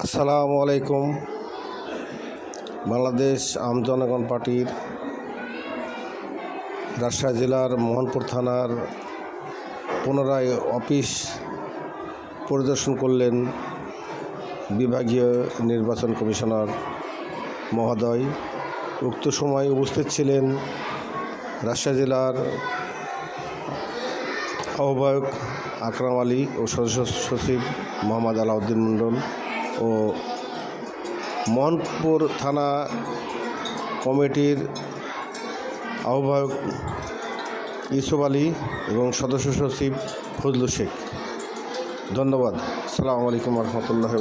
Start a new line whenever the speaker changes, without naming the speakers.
আসসালামু আলাইকুম। বাংলাদেশ আম জনগণ পার্টির রাজশাহী জেলার মোহনপুর থানার পুনরায় অফিস পরিদর্শন করলেন বিভাগীয় নির্বাচন কমিশনার মহোদয়। উক্ত সময় উপস্থিত ছিলেন রাজশাহী জেলার আহ্বায়ক আকরাম আলী ও সদস্য সচিব মোহাম্মদ আলাউদ্দিন মণ্ডল। ও মোহনপুর থানা কমিটির আহ্বায়ক ইউসুফ আলী এবং সদস্য সচিব ফজলু শেখ। ধন্যবাদ। সালামু আলাইকুম রহমতুল্লাহ